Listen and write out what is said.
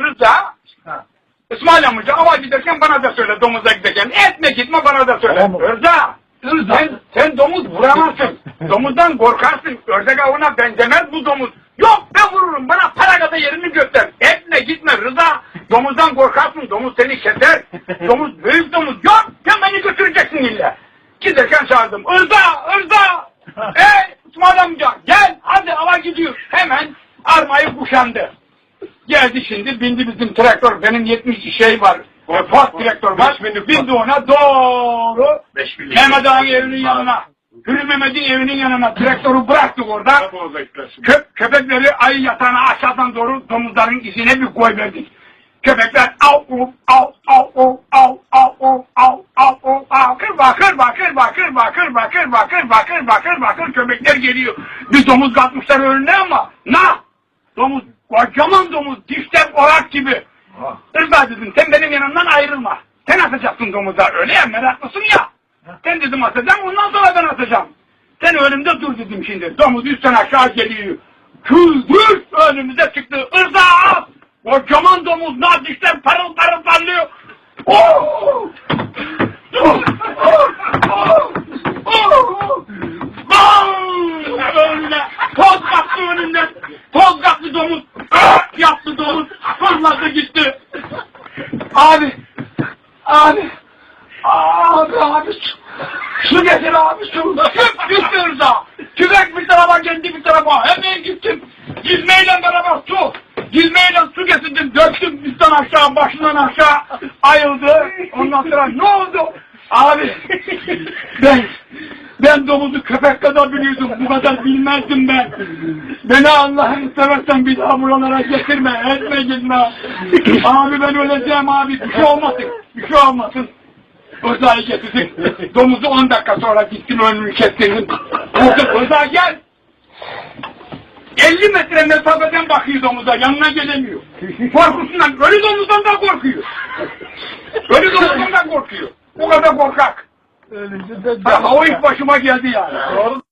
Rıza Ha. İsmail amca ava giderken bana da söyle domuza giderken. Etme gitme bana da söyle. Tamam. Rıza. Sen, sen domuz vuramazsın. Domuzdan korkarsın. Ördek avına benzemez bu domuz. Yok ben vururum bana para kadar yerini göster. Etme gitme Rıza. Domuzdan korkarsın. Domuz seni keser. Domuz büyük domuz. Yok sen beni götüreceksin illa. Giderken çağırdım. Rıza Rıza. Ey İsmail amca gel hadi ava gidiyor. Hemen armayı kuşandı. Geldi şimdi bindi bizim traktör. Benim 70 şey var. E, Ford traktör var. Bindi ona doğru. Mehmet Ağa'nın evinin yanına. Hürri Mehmet'in evinin yanına traktörü bıraktık orada. Kö köpekleri ayı yatağına aşağıdan doğru domuzların izine bir koy verdik. Köpekler av av av av av av av av av av av bakır bakır bakır bakır bakır bakır bakır bakır bakır bakır köpekler geliyor. Bir domuz katmışlar önüne ama na domuz kocaman domuz dişler orak gibi. Ha. Rıza dedim sen benim yanımdan ayrılma. Sen atacaksın domuza öyle ya meraklısın ya. Sen dedim atacağım ondan sonra ben atacağım. Sen önümde dur dedim şimdi. Domuz üstten aşağı geliyor. Küldür önümüze çıktı. Irza at. Kocaman domuz naz dişler parıl parıl parlıyor. Oh! Oh! Oh! Oh! Oh! Bam! Önüne toz kaptı önünden. Toz kaptı domuz. Yaptı domuz. Fırladı gitti. Abi. Abi. Abi abi. Su, su getir abi su. Tüp gitti Rıza. Tüfek bir tarafa kendi bir tarafa. Hemen gittim. Gizmeyle beraber su. Gizmeyle su getirdim. Döktüm üstten aşağı başından aşağı. Ayıldı. Ondan sonra ne oldu? Abi ben ben domuzu köpek kadar biliyordum. Bu kadar bilmezdim ben. Beni Allah'ın seversen bir daha buralara getirme. Etme gitme. Abi ben öleceğim abi. Bir şey olmasın. Bir şey olmasın. Rıza'yı getirdik. Domuzu 10 dakika sonra gittim önünü kestirdim. Rıza gel. 50 metre mesafeden bakıyor domuza. Yanına gelemiyor. Korkusundan. Ölü domuzdan da korkuyor. Ölü domuzdan da korkuyor. O kadar korkak. Ölünce de Ama o ilk başıma geldi yani. Doğru.